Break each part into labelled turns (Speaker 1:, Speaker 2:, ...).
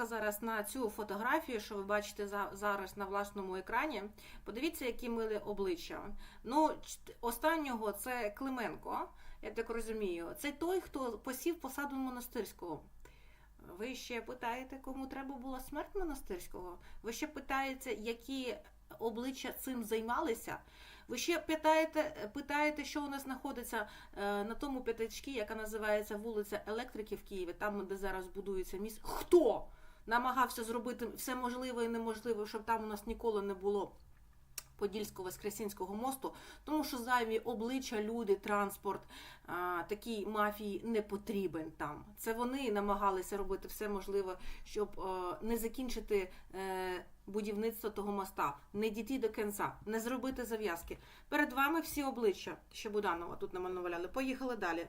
Speaker 1: Ласка, зараз на цю фотографію, що ви бачите за- зараз на власному екрані. Подивіться, які милі обличчя. Ну, останнього це Клименко, я так розумію. Це той, хто посів посаду монастирського. Ви ще питаєте, кому треба була смерть монастирського? Ви ще питаєте, які обличчя цим займалися? Ви ще питаєте, питаєте, що у нас знаходиться е, на тому п'ятачці, яка називається вулиця Електрики в Києві, там, де зараз будується міст. Хто намагався зробити все можливе і неможливе, щоб там у нас ніколи не було Подільського Воскресінського мосту, тому що зайві обличчя, люди, транспорт а, такій мафії не потрібен там. Це вони намагалися робити все можливе, щоб е, не закінчити е, будівництво того моста, не дійти до кінця, не зробити зав'язки. Перед вами всі обличчя, що Буданова тут намалювали. Поїхали далі.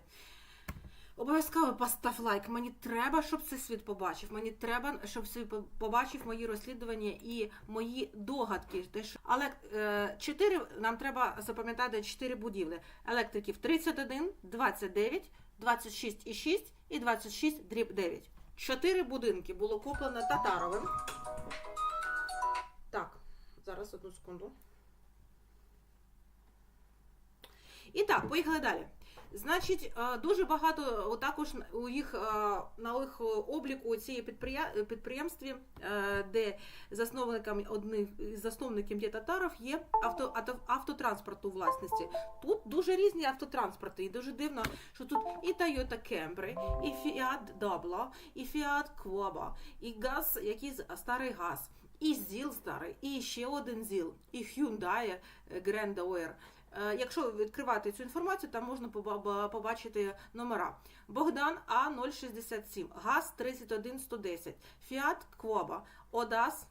Speaker 1: Обов'язково постав лайк. Мені треба, щоб цей світ побачив. Мені треба, щоб світ побачив мої розслідування і мої догадки. Але е, 4, нам треба запам'ятати 4 будівлі. Електриків 31, 29, 26,6 і 26 дріб 9. Чотири будинки було куплено Татаровим. Так, зараз одну секунду. І так, поїхали далі. Значить, е, дуже багато також у їх е, на їх обліку у цієї підприємстві, е, де засновником одним із засновників є татаров, є авто, автотранспорт у власності. Тут дуже різні автотранспорти, і дуже дивно, що тут і Toyota Camry, і Fiat Doblo, і Fiat Quaba, і газ, якийсь старий газ, і ЗІЛ старий, і ще один ЗІЛ, і Hyundai Grand Air. Е, Якщо відкривати цю інформацію, там можна побачити номера. Богдан А067, ГАЗ 31110, Фіат Квоба, Одас,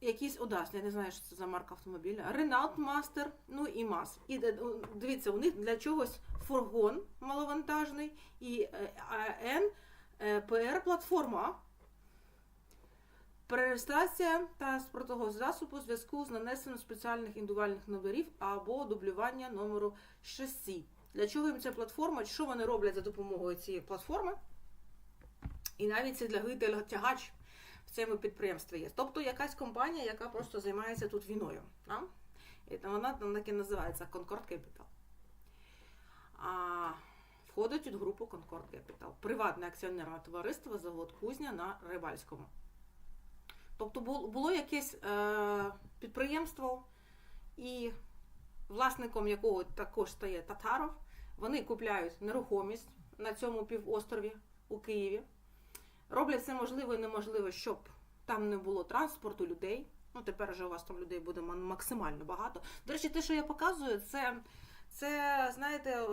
Speaker 1: якийсь Одас, я не знаю, що це за марка автомобіля, Renault Master, ну і МАЗ. І е, ну, дивіться, у них для чогось фургон маловантажний і е, АН е, ПР платформа. Перереєстрація транспортного засобу у зв'язку з нанесенням спеціальних індивідуальних номерів або дублювання номеру шасі. Для чого їм ця платформа? Що вони роблять за допомогою цієї платформи? І навіть це для тягач в цьому підприємстві є. Тобто якась компанія, яка просто займається тут війною. А? І вона там так і називається Concord Capital. А, входить у групу Concord Capital. Приватне акціонерне товариство завод Кузня на Рибальському. Тобто було якесь е, підприємство, і власником якого також стає Татаров. Вони купляють нерухомість на цьому півострові у Києві. Роблять все можливе і неможливе, щоб там не було транспорту людей. Ну, тепер вже у вас там людей буде максимально багато. До речі, те, що я показую, це, це знаєте,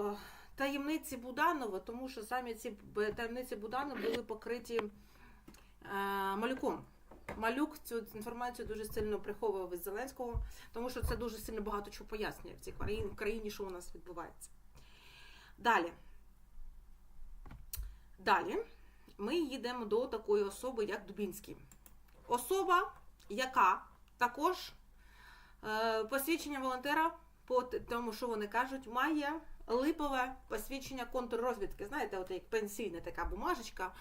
Speaker 1: таємниці Буданова, тому що самі ці таємниці Буданова були покриті е, малюком. Малюк цю інформацію дуже сильно приховував від Зеленського, тому що це дуже сильно багато чого пояснює в цій країні, в країні, що у нас відбувається. Далі. Далі ми їдемо до такої особи, як Дубінський. Особа, яка також е, посвідчення волонтера, по тому, що вони кажуть, має липове посвідчення контррозвідки. Знаєте, от як пенсійна така бумажечка,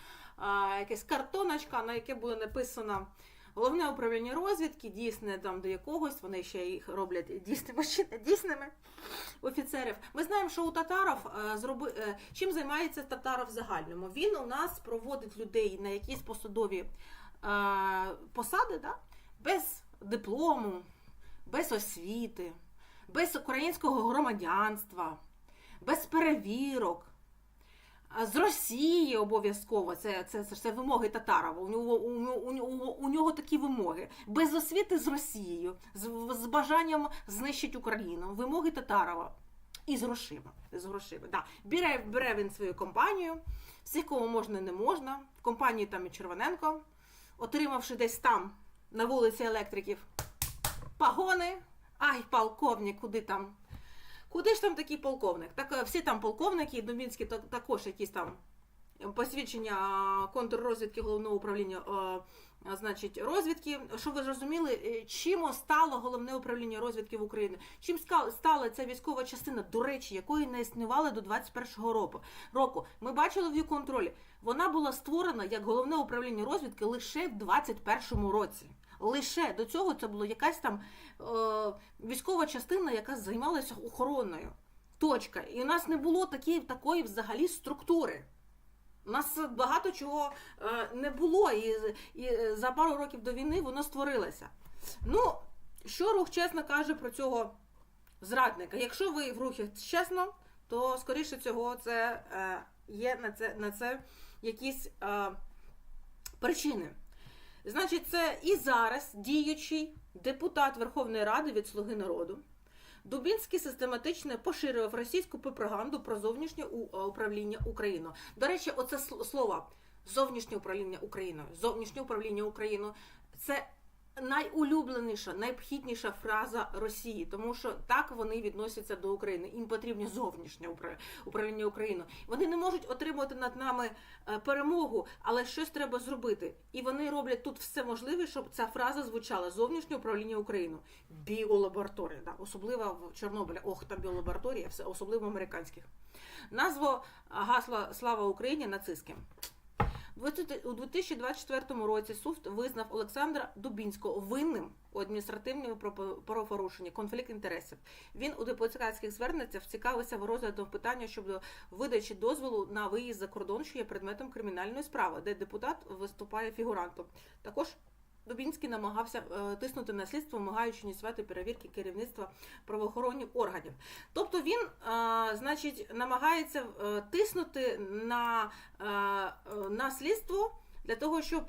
Speaker 1: якась картоночка, на яке буде написано головне управління розвідки, дійсне там до якогось, вони ще їх роблять дійсними, дійсними офіцерів. Ми знаємо, що у татаров е, зроби, е, чим займається татаров в загальному. Він у нас проводить людей на якісь посадові е, посади, да? без диплому, без освіти, без українського громадянства, без перевірок. З Росії обов'язково, це, це, це, це вимоги Татарова. У нього, у, у, у нього такі вимоги. Без освіти з Росією, з, з бажанням знищити Україну. Вимоги Татарова. І з грошима. З грошима. Да. Бере, бере він свою компанію, всіх, кого можна, не можна. В компанії там і Червоненко, отримавши десь там на вулиці електриків погони. Ай, полковник, куди там? Куди ж там такий полковник? Так е, всі там полковники, і Дубінський та- також якісь там посвідчення контррозвідки головного управління значить, розвідки. Щоб ви зрозуміли, е, чим стало головне управління розвідки в Україні? Чим стала ця військова частина, до речі, якої не існувала до 21-го року. року. Ми бачили в її контролі. Вона була створена як головне управління розвідки лише в 21-му році. Лише до цього це була якась там е, військова частина, яка займалася охороною. Точка. І у нас не було такі, такої взагалі структури. У нас багато чого е, не було, і, і за пару років до війни воно створилося. Ну, що рух чесно каже про цього зрадника? Якщо ви в рухі чесно, то скоріше цього це е, є на це, на це якісь е, причини. Значить, це і зараз діючий депутат Верховної Ради від Слуги народу. Дубінський систематично поширював російську пропаганду про зовнішнє е, управління Україною. До речі, оце слово зовнішнє управління Україною, зовнішнє управління Україною це найулюбленіша, найобхідніша фраза Росії, тому що так вони відносяться до України. Їм потрібне зовнішнє управ- управління Україною. Вони не можуть отримати над нами е, перемогу, але щось треба зробити. І вони роблять тут все можливе, щоб ця фраза звучала зовнішнє управління Україною. Біолабораторія, да, особливо в Чорнобилі. Ох, там біолабораторія, все особливо американських. Назва гасла Слава Україні нацистським. У 2024 році суд визнав Олександра Дубінського винним у адміністративному правопорушенні конфлікт інтересів. Він у депутатських зверненнях цікавився розглядом питання щодо видачі дозволу на виїзд за кордон, що є предметом кримінальної справи, де депутат виступає фігурантом. Також Дубінський намагався е, тиснути на слідство, вимагаючи ініціювати перевірки керівництва правоохоронних органів. Тобто він, е, значить, намагається е, тиснути на, на слідство для того, щоб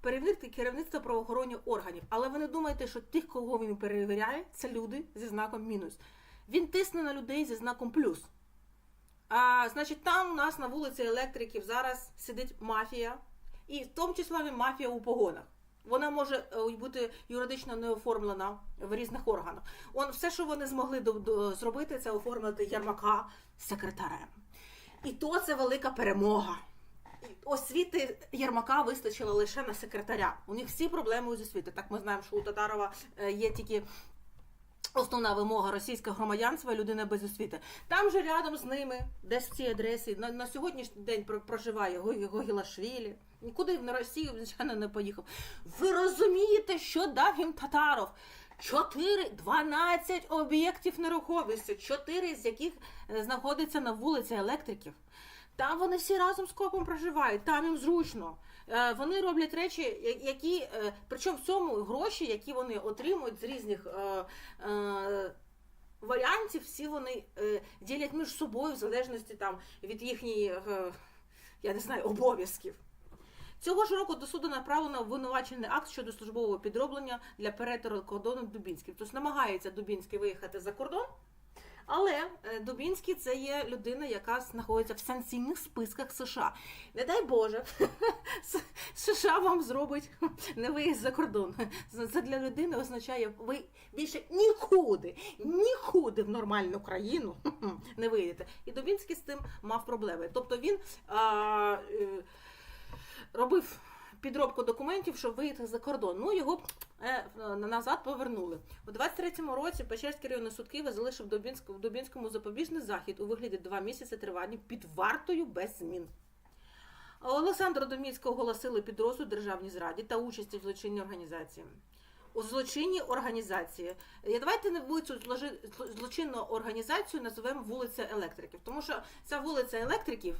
Speaker 1: перевірити керівництво правоохоронних органів. Але ви не думаєте, що тих, кого він перевіряє, це люди зі знаком мінус. Він тисне на людей зі знаком плюс. А, значить, там у нас на вулиці електриків зараз сидить мафія, і в тому числі мафія у погонах. Вона може е, бути юридично не оформлена в різних органах. Он все, що вони змогли до, зробити, це оформити Ярмака секретарем. І то це велика перемога. Освіти Єрмака вистачило лише на секретаря. У них всі проблеми з освіти. Так ми знаємо, що у Татарова е, є тільки основна вимога російського громадянства людина без освіти. Там же рядом з ними, десь в цій адресі, на, на сьогоднішній день проживає Го- Гогілашвілі. Нікуди на Росію, звичайно, не поїхав. Ви розумієте, що дав їм Татаров? 4, 12 об'єктів нерухомості, 4 з яких е, знаходяться на вулиці електриків. Там вони всі разом з копом проживають, там їм зручно. Е, Вони роблять речі, які, е, причому в цьому гроші, які вони отримують з різних варіантів, всі вони е, ділять між собою в залежності там від їхніх, е, я не знаю, обов'язків. Цього ж року до суду направлено обвинувачений акт щодо службового підроблення для перетину кордону Дубінським. Тобто намагається Дубінський виїхати за кордон, але е, Дубінський це є людина, яка знаходиться в санкційних списках США. Не дай Боже, США вам зробить не виїзд за кордон. Це для людини означає, ви більше нікуди, нікуди в нормальну країну не виїдете. І Дубінський з тим мав проблеми. Тобто він а, е, робив підробку документів, щоб виїхати за кордон. Ну його е, назад повернули. У 23-му році Печерський районний суд Києва залишив в Дубінському запобіжний захід у вигляді два місяці тривання під вартою без змін. Олександра Доміцького оголосили підрозділ державній зраді та участі в злочинній організації. У злочинній організації. Я давайте не будь цю зложи- зло- злочинну організацію називаємо вулиця електриків, тому що ця вулиця електриків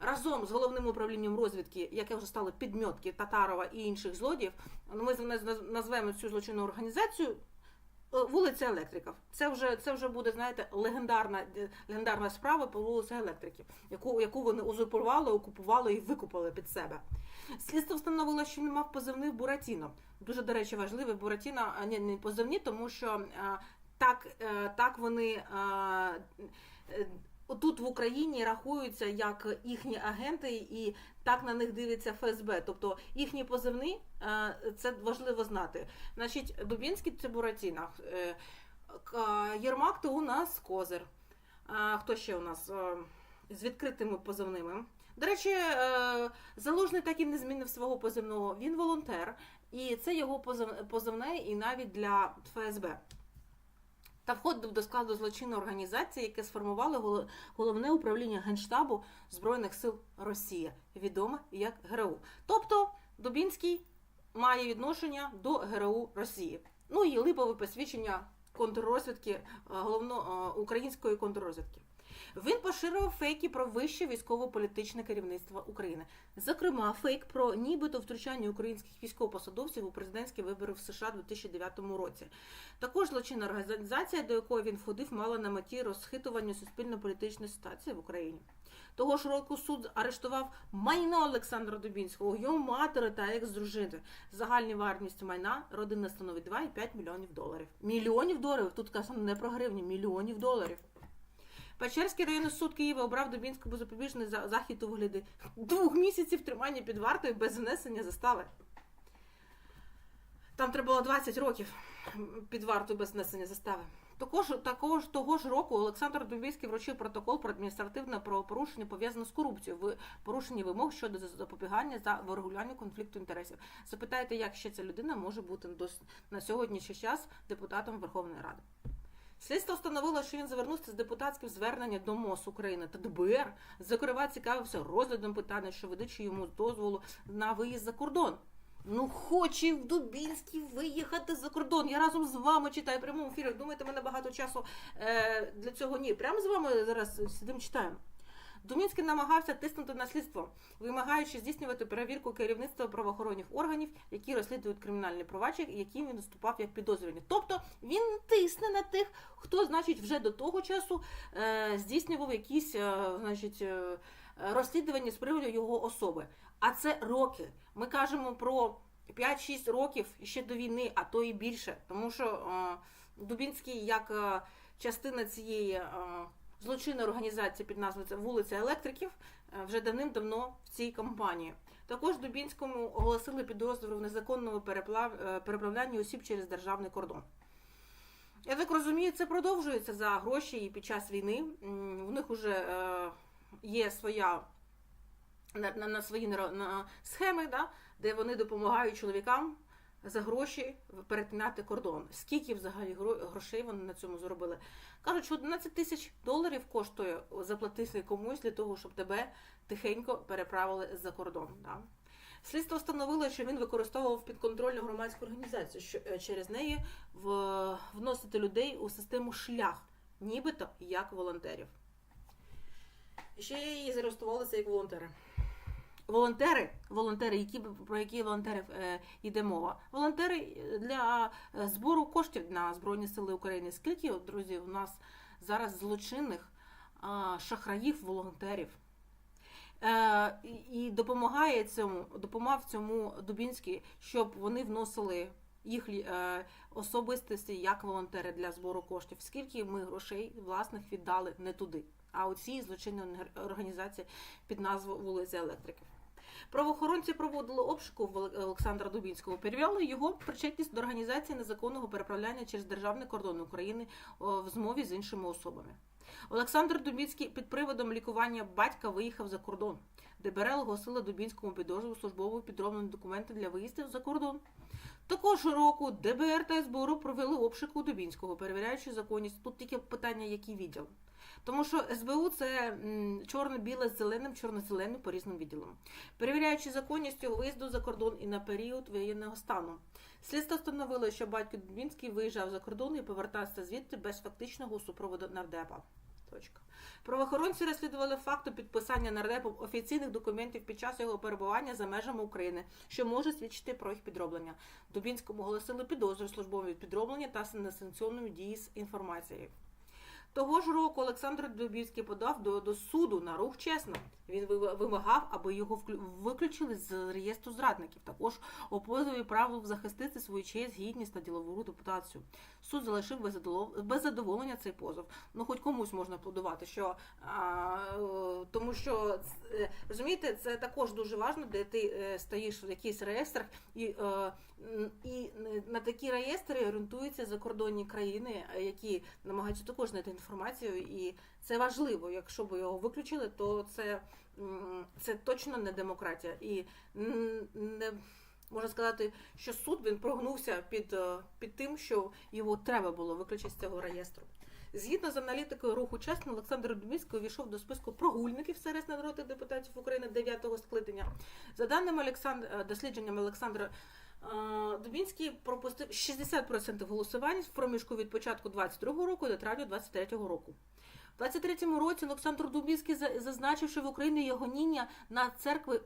Speaker 1: разом з головним управлінням розвідки, яке вже стало підмьотки Татарова і інших злодіїв, ну, ми наз- назвемо цю злочинну організацію. е, Вулиця електриків. Це вже це вже буде, знаєте, легендарна е, легендарна справа по вулиці електриків, яку, яку вони узурпували, окупували і викупили під себе. Слідство встановило, що він мав позивний Буратіно. Дуже, до речі, важливий Буратіно, а не, не позивні, тому що а, так, е, так вони. А, е, Тут в Україні рахуються як їхні агенти, і так на них дивиться ФСБ. Тобто їхні позивні е, це важливо знати. Значить, Дубінський це Буратіна. Е, Єрмак то у нас Козир. А, Хто ще у нас? Е, З відкритими позивними. До речі, е, Залужний так і не змінив свого позивного. Він волонтер, і це його позив- позивне і навіть для ФСБ. Та входив до складу злочинної організації, яке сформувало головне управління Генштабу Збройних сил Росії, відоме як ГРУ. Тобто Дубінський має відношення до ГРУ Росії. Ну і липове посвідчення контррозвідки е, головно е, української контррозвідки. Він поширював фейки про вище військово-політичне керівництво України. Зокрема, фейк про нібито втручання українських військовопосадовців у президентські вибори в США у 2009 році. Також злочинна організація, до якої він входив, мала на меті розхитування суспільно-політичної ситуації в Україні. Того ж року суд арештував майно Олександра Дубінського, його матері та екс-дружини. Загальна вартість майна родини становить 2,5 мільйонів доларів. Мільйонів доларів, тут казано не про гривні, мільйонів доларів. Печерський районний суд Києва обрав Дубінському запобіжний за- захід у вигляді двох місяців тримання під вартою без внесення застави. Там треба було 20 років під вартою без внесення застави. Також, також того ж року Олександр Дубінський вручив протокол про адміністративне правопорушення пов'язане з корупцією в порушенні вимог щодо запобігання за врегулювання конфлікту інтересів. Запитайте, як ще ця людина може бути на сьогоднішній час депутатом Верховної Ради. Слідство встановило, що він звернувся з депутатським зверненням до МОЗ України та ДБР. Зокрема, цікавився розглядом питання, що видачі йому дозволу на виїзд за кордон. Ну, хоче в Дубінський виїхати за кордон. Я разом з вами читаю прямому ефірі. Думаєте, мене багато часу е, для цього ні. Прямо з вами зараз сидимо читаємо. Думінський намагався тиснути на слідство, вимагаючи здійснювати перевірку керівництва правоохоронних органів, які розслідують кримінальні провадження, яким він виступав як підозрюваний. Тобто він тисне на тих, хто, значить, вже до того часу е, здійснював якісь е, значить, е, розслідування з приводу його особи. А це роки. Ми кажемо про 5-6 років ще до війни, а то і більше. Тому що Дубінський як частина цієї злочинної організації під назвою вулиця електриків е, вже давним-давно в цій компанії. Також Дубінському оголосили підозру в незаконному е, переправлянні осіб через державний кордон. Я так розумію, це продовжується за гроші і під час війни. У них вже е, є своя на, на, свої на схеми, да, де вони допомагають чоловікам за гроші перетинати кордон. Скільки взагалі грошей вони на цьому зробили? Кажуть, що 11 тисяч доларів коштує заплатити комусь для того, щоб тебе тихенько переправили за кордон. Да. Слідство встановило, що він використовував підконтрольну громадську організацію, що е, через неї вносити людей у систему шлях, нібито як волонтерів. Ще її заарештувалися як волонтери. Волонтери, волонтери, які про які волонтерів е, йде мова? Волонтери для е, збору коштів на Збройні Сили України. Скільки, друзі, у нас зараз злочинних а, шахраїв волонтерів? Е, і, допомагає цьому, допомагав цьому Дубінський, щоб вони вносили їх е, особистості як волонтери для збору коштів. Скільки ми грошей власних віддали не туди, а у цій злочинній організації під назвою вулиця електриків. Правоохоронці проводили обшуку в Олександра Дубінського, перевіряли його причетність до організації незаконного переправляння через державний кордон України в змові з іншими особами. Олександр Дубінський під приводом лікування батька виїхав за кордон. ДБР оголосила Дубінському підозру службову підроблені документи для виїздів за кордон. Також року ДБР та СБУ провели обшук у Дубінського, перевіряючи законність. Тут тільки питання, який відділ. Тому що СБУ це чорно-біле з зеленим, чорно-зеленим по різним відділам. Перевіряючи законність його виїзду за кордон і на період воєнного стану. Слідство встановило, що батько Дубінський виїжджав за кордон і повертався звідти без фактичного супроводу нардепа. Точка. Правоохоронці розслідували факту підписання нардепом офіційних документів під час його перебування за межами України, що може свідчити про їх підроблення. Дубінському оголосили підозру службові підроблення та несанкціонної дії з інформацією. Того ж року Олександр Дубівський подав до, до суду на рух чесно. Він ви- вимагав, аби його виключили з реєстру зрадників. Також у позові право захистити свою честь, гідність та ділову репутацію. Суд залишив без задовол- без задоволення цей позов. Ну, хоч комусь можна аплодувати, що а, е, тому що е, розумієте, це також дуже важливо, де ти е, стоїш в якихось реєстрах, і, м, і на такі реєстри орієнтуються закордонні країни, які намагаються також знайти інформацію. і це важливо. Якщо б його виключили, то це, це точно не демократія. І не можна сказати, що суд він прогнувся під, е, під тим, що його треба було виключити з цього реєстру. Згідно з аналітикою руху чесно, Олександр Дубінський увійшов до списку прогульників серед народних депутатів України 9-го скликання. За даними Олександр... е, дослідженням Олександра Дубінський пропустив 60% голосувань в проміжку від початку 22-го року до травня 23-го року. У 23-му році Олександр Дубінський зазначив, що в Україні є гоніння на церкви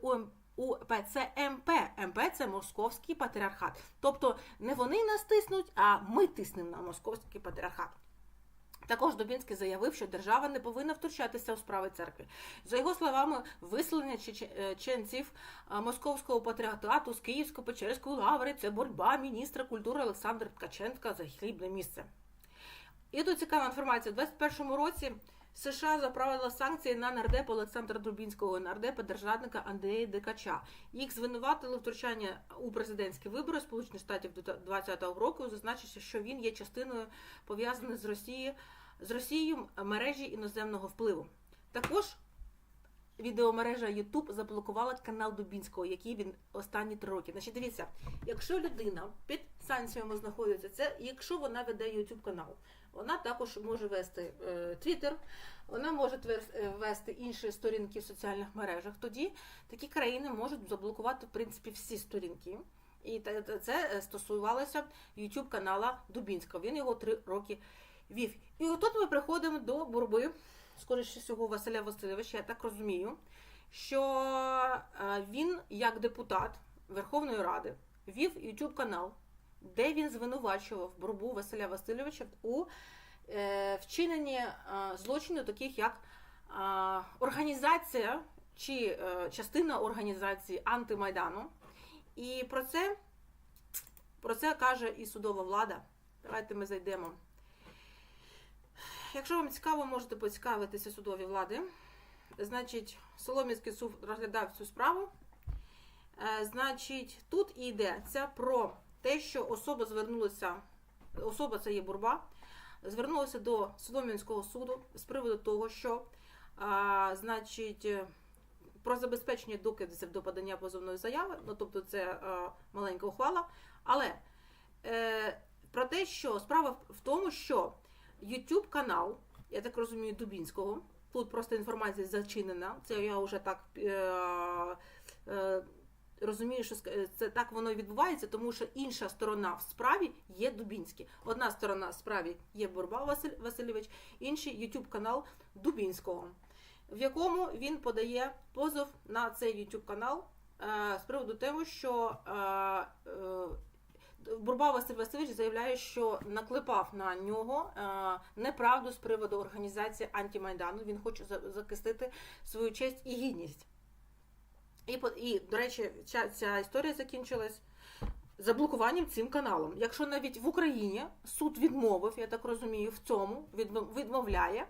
Speaker 1: УПЦ МП. МП це Московський патріархат. Тобто не вони нас тиснуть, а ми тиснемо на Московський патріархат. Також Дубінський заявив, що держава не повинна втручатися у справи церкви. За його словами, виселення е, ченців е, московського патріархату з Київсько-Печерської лаври це боротьба міністра культури Олександра Ткаченка за хлібне місце. І тут цікава інформація. У 2021 році США запровадила санкції на нардепа Олександра Дубінського нардепа державника Андрія Декача. Їх звинуватили втручання у президентські вибори Сполучених Штатів 2020 року, зазначивши, що він є частиною пов'язаною з Росією з Росією мережі іноземного впливу. Також відеомережа YouTube заблокувала канал Дубінського, який він останні три роки. Значить, дивіться, якщо людина під санкціями знаходиться, це якщо вона веде YouTube канал, вона також може вести Twitter, вона може е, вести інші сторінки в соціальних мережах. Тоді такі країни можуть заблокувати в принципі всі сторінки. І це е, стосувалося YouTube канала Дубінського. Він його три роки вів. І отут ми приходимо до боротьби, скоріше всього, Василя Васильовича, я так розумію, що е, він, як депутат Верховної Ради, вів YouTube канал, де він звинувачував боротьбу Василя Васильовича у е, вчиненні е, злочинів, таких як організація чи е, частина організації антимайдану. І про це, про це каже і судова влада. Давайте ми зайдемо. Якщо вам цікаво, можете поцікавитися судові влади. Значить, Солом'янський суд розглядав цю справу. Значить, тут йдеться про те, що особа звернулася, особа це є Бурба, звернулася до Солом'янського суду з приводу того, що а, значить, е, про забезпечення доказів до подання позовної заяви, ну тобто це е, маленька ухвала, але е, про те, що справа в тому, що YouTube канал, я так розумію, Дубінського. Тут просто інформація зачинена. Це я вже так е, е, розумію, що це так воно і відбувається, тому що інша сторона в справі є Дубінський. Одна сторона в справі є Бурба Василь Васильович, інший YouTube канал Дубінського, в якому він подає позов на цей YouTube канал е, з приводу того, що е, е, Бурба Василь Васильович заявляє, що наклепав на нього е, неправду з приводу організації антимайдану. Він хоче за- захистити свою честь і гідність. І, і до речі, ця, ця історія закінчилась заблокуванням цим каналом. Якщо навіть в Україні суд відмовив, я так розумію, в цьому відмов- відмовляє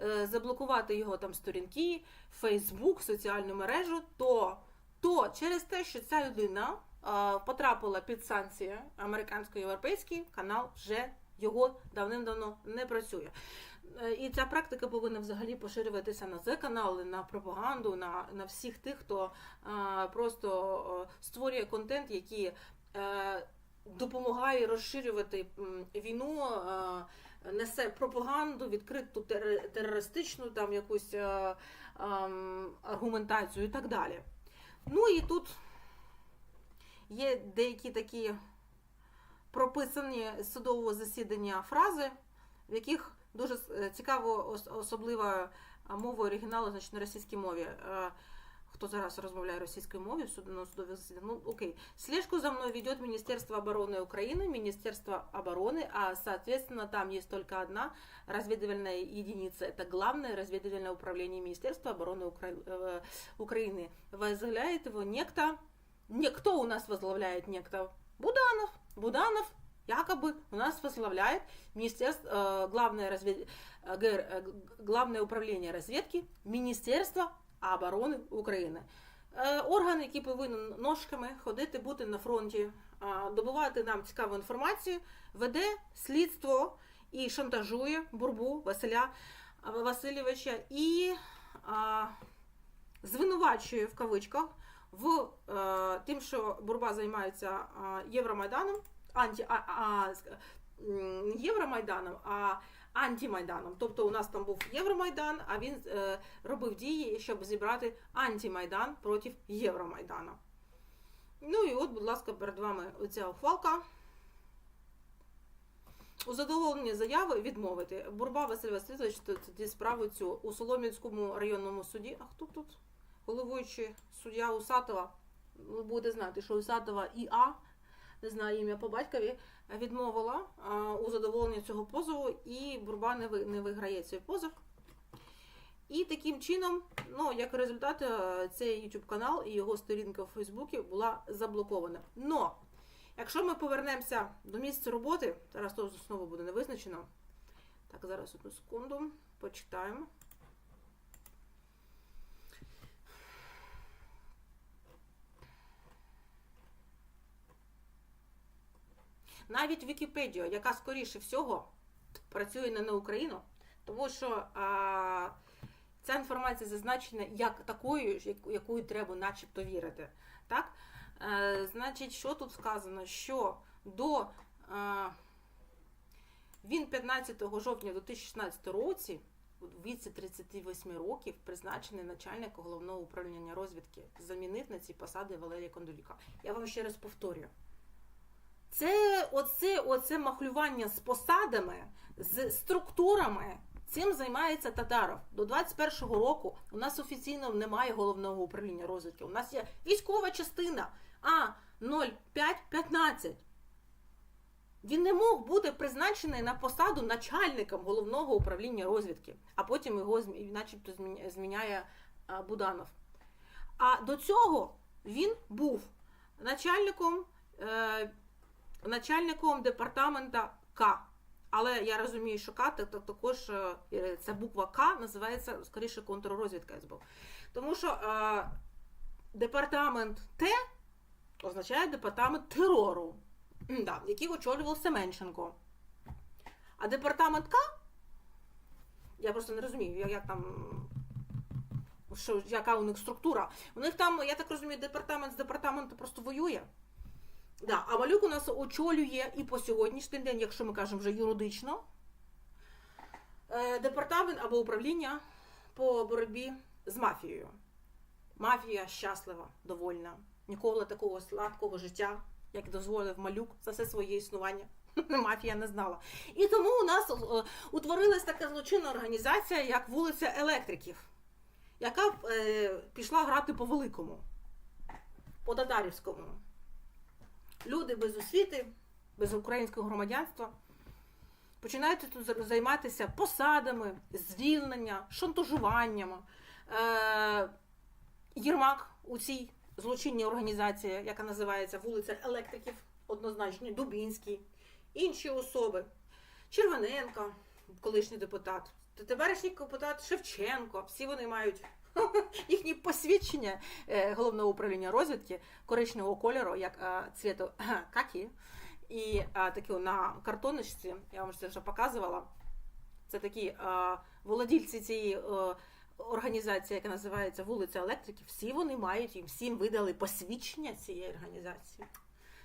Speaker 1: е, заблокувати його там сторінки, Фейсбук, соціальну мережу, то, то через те, що ця людина е, потрапила під санкції американсько-європейські, канал вже його давним-давно не працює. Е, І ця практика повинна взагалі поширюватися на З-канали, на пропаганду, на, на всіх тих, хто е, просто створює контент, який е, допомагає розширювати війну, несе пропаганду, відкриту тер- терористичну там якусь ем, аргументацію і так далі. Ну і тут є деякі такі прописані з судового засідання фрази, в яких дуже е, цікаво, ос- особлива а, мова оригіналу, значить на російській мові. Е, Хто зараз розмовляє російською мовою в суд- на судових засіданнях? Ну, окей. Слежку за мной ведет Министерство обороны Украины, Министерство обороны, а, соответственно, там есть только одна разведывательная единица. Это главное разведывательное управление Министерства обороны Укра- э, Украины. Возглавляет его некто... Не, кто у нас возглавляет некто? Буданов. Буданов якобы у нас возглавляет Министерство, э, главное, развед... э, ГР, э, г- главное управление разведки Министерства оборони України. Е, Орган, який повинен ножками ходити, бути на фронті, а, добувати нам цікаву інформацію, веде слідство і шантажує Бурбу Василя а, Васильовича і а, звинувачує в кавичках в е, тим, що Бурба займається а, Євромайданом, анті, а, а, Євромайданом, а антимайданом. Тобто у нас там був Євромайдан, а він е, робив дії, щоб зібрати антимайдан проти Євромайдана. Ну і от, будь ласка, перед вами оця ухвалка. У задоволенні заяви відмовити. Бурба Василь Васильович тоді справу цю у Солом'янському районному суді. А хто тут? Головуючий суддя Усатова. Ви будете знати, що Усатова ІА, не знаю ім'я по батькові, відмовила у задоволенні цього позову, і Бурба не, ви, не виграє цей позов. І таким чином, ну, як результат, е, цей YouTube канал і його сторінка в Фейсбуці була заблокована. Но, якщо ми повернемося до місця роботи, зараз то знову буде не визначено. Так, зараз одну секунду, почитаємо. Навіть Вікіпедія, яка скоріше всього працює не на Україну, тому що а, ця інформація зазначена як такою, якою треба начебто вірити. Так? Е, значить, що тут сказано? Що до е, він 15 жовтня 2016 році, у віці 38 років, призначений начальником головного управління розвідки, замінив на ці посади Валерія Кондоліка. Я вам ще раз повторюю. Це оце, оце махлювання з посадами, з структурами. Цим займається Татаров. До 21-го року у нас офіційно немає головного управління розвідки. У нас є військова частина А 0515. Він не мог бути призначений на посаду начальником головного управління розвідки, а потім його начебто зміняє Буданов. А до цього він був начальником. Е, начальником департамента К. Але я розумію, що К так, так, також е, ця буква К називається скоріше контррозвідка СБУ. Тому що е, департамент Т означає департамент терору, да, який очолював Семенченко. А департамент К, я просто не розумію, як, як там. Що, яка у них структура? У них там, я так розумію, департамент з департаменту просто воює. Да, а Малюк у нас очолює і по сьогоднішній день, якщо ми кажемо вже юридично, е, департамент або управління по боротьбі з мафією. Мафія щаслива, довольна. Ніколи такого сладкого життя, як дозволив малюк за все своє існування. Мафія не знала. І тому у нас е, утворилась така злочинна організація, як вулиця електриків, яка е, пішла грати по великому, по татарівському люди без освіти, без українського громадянства починають тут займатися посадами, звільнення, шантажуванням. Е, Єрмак у цій злочинній організації, яка називається вулиця Електриків, однозначно, Дубінський, інші особи, Червоненко, колишній депутат, теперішній депутат Шевченко, всі вони мають їхні посвідчення е, головного управління розвідки коричневого кольору, як цвіту какі. І такі на картоночці, я вам це вже показувала. Це такі володільці цієї організації, яка називається Вулиця Електриків, всі вони мають їм всім видали посвідчення цієї організації.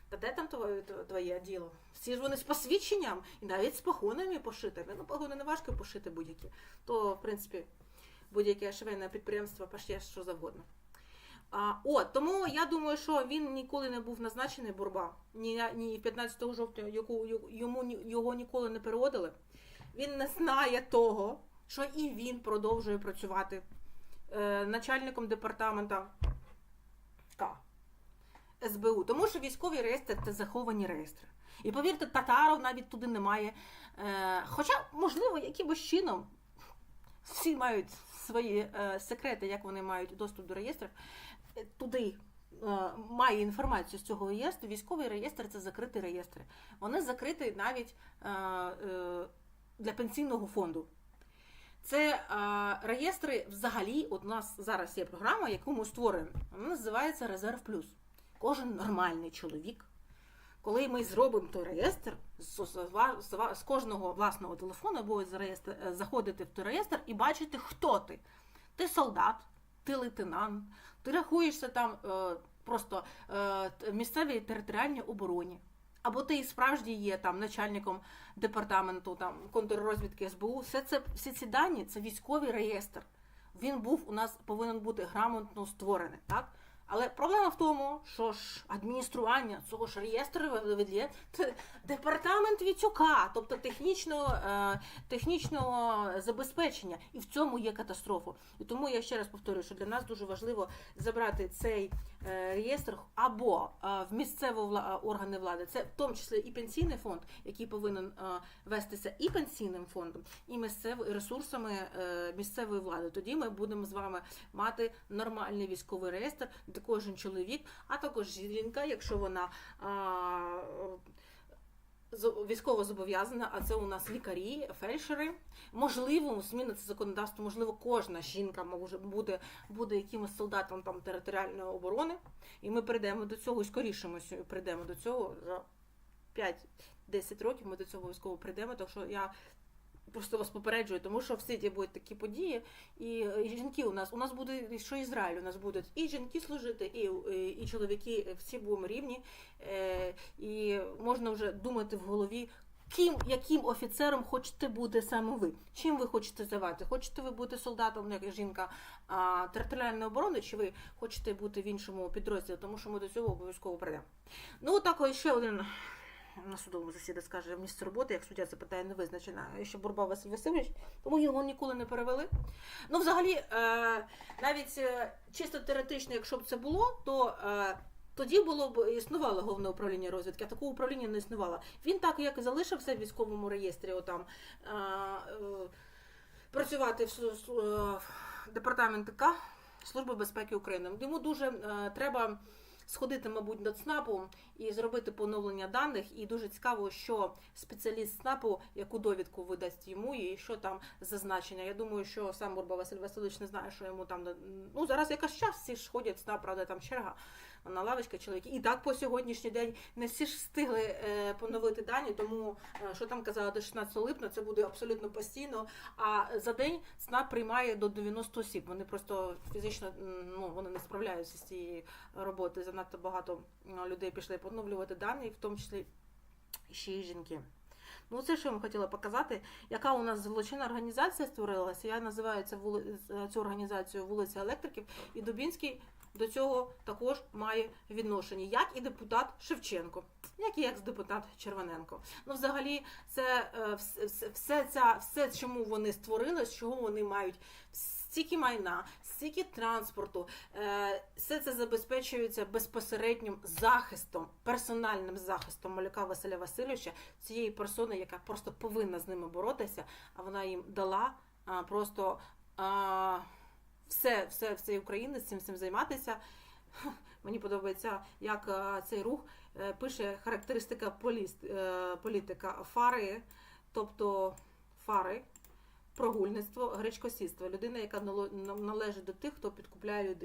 Speaker 1: Та де там твоє, твоє діло? Всі ж вони з посвідченням і навіть з погонами пошитими. Ну, погони не важко пошити будь-які. То, в принципі, будь-яке швейне підприємство пошє що завгодно. А, от, тому я думаю, що він ніколи не був назначений бурба. Ні, ні 15 жовтня яку, йому його ніколи не переводили. Він не знає того, що і він продовжує працювати е, начальником департамента К. СБУ, тому що військові реєстри це заховані реєстри. І повірте, татаров навіть туди немає. Е, хоча, можливо, якимось чином всі мають свої е, секрети, як вони мають доступ до реєстрів. Туди е, має інформацію з цього реєстру. Військовий реєстр це закриті реєстри. Вони закриті навіть е, для пенсійного фонду. Це реєстри взагалі. От у нас зараз є програма, яку ми створюємо. Вона називається Резерв Плюс. Кожен нормальний чоловік коли ми зробимо той реєстр, з, кожного власного телефону буде е, заходити в той реєстр і бачити, хто ти. Ти солдат, ти лейтенант, ти рахуєшся там е, просто е, місцевій територіальній обороні. Або ти і справді є там начальником департаменту там контррозвідки СБУ. Все це всі ці дані це військовий реєстр. Він був у нас повинен бути грамотно створений, так? Але проблема в тому, що ж адміністрування цього ж реєстру веде департамент Вітюка, тобто технічного, е, технічного забезпечення, і в цьому є катастрофа. І тому я ще раз повторюю, що для нас дуже важливо забрати цей реєстр або е, в місцеві е, органи влади, це в тому числі і пенсійний фонд, який повинен е, вестися і пенсійним фондом, і місцевими ресурсами е, місцевої влади. Тоді ми будемо з вами мати нормальний військовий реєстр, де кожен чоловік, а також жінка, якщо вона військово зобов'язана, а це у нас лікарі, фельдшери. Можливо, зміниться законодавство, можливо, кожна жінка може буде, буде якимось солдатом там територіальної оборони. І ми прийдемо до цього і скоріше ми прийдемо до цього за 5-10 років. Ми до цього обов'язково прийдемо. Так що я просто вас попереджую, тому що в світі будуть такі події, і, е, жінки у нас у нас буде і що Ізраїль, у нас будуть і жінки служити, і, і, і чоловіки всі будемо рівні. Е, і можна вже думати в голові. Ким, яким офіцером хочете бути саме ви? Чим ви хочете здавати? Хочете ви бути солдатом, як жінка а, територіальної оборони, чи ви хочете бути в іншому підрозділі? Тому що ми до цього обов'язково прийдемо. Ну, так ще один на судовому засіданні скаже місце роботи, як суддя запитає, не визначена, ще Бурба Василь Васильович, тому його ніколи не перевели. Ну, взагалі, е, навіть е, чисто теоретично, якщо б це було, то е, тоді було б існувало головне управління розвідки, а такого управління не існувало. Він так як залишився в військовому реєстрі, отам працювати в, департамент ТК Служби безпеки України. Йому дуже треба сходити, мабуть, до ЦНАПу і зробити поновлення даних. І дуже цікаво, що спеціаліст ЦНАПу яку довідку видасть йому і що там зазначення. Я думаю, що сам Бурба Василь Васильович не знає, що йому там ну зараз якась час всі ж ходять ЦНАП, правда, там черга. На лавочка чоловіки. І так по сьогоднішній день не всі ж встигли е, поновити дані, тому е, що там казали до 16 липня, це буде абсолютно постійно. А за день ЦНАП приймає до 90 осіб. Вони просто фізично ну, вони не справляються з цією роботою. Занадто багато людей пішли поновлювати дані, в тому числі ще й жінки. Ну, це що я вам хотіла показати, яка у нас злочинна організація створилася. Я називаю цю організацію вулиця електриків, і Дубінський до цього також має відношення, як і депутат Шевченко, як і екс-депутат Червоненко. Ну, взагалі, це е, вс- вс- все, ця, все, чому вони створили, з чого вони мають стільки майна, стільки транспорту, е, все це забезпечується безпосереднім захистом, персональним захистом Малюка Василя Васильовича, цієї персони, яка просто повинна з ними боротися, а вона їм дала просто. Все, все, все України з цим цим займатися. Мені подобається, як е, цей рух е, пише характеристика е, політика фари, тобто фари, прогульництво, гречкосійство. Людина, яка належить до тих, хто підкупляє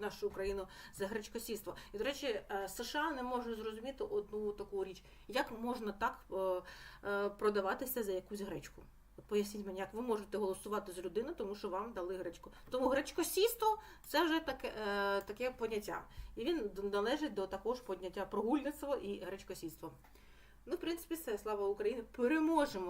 Speaker 1: нашу Україну за гречкосійство. І, до речі, США не можуть зрозуміти одну таку річ, як можна так продаватися за якусь гречку. Поясніть мені, як ви можете голосувати з людини, тому що вам дали гречку. Тому гречкосісто це вже таке, е, таке поняття. І він належить до також поняття прогульництво і гречкосіство. Ну, в принципі, все. Слава Україні! Переможемо!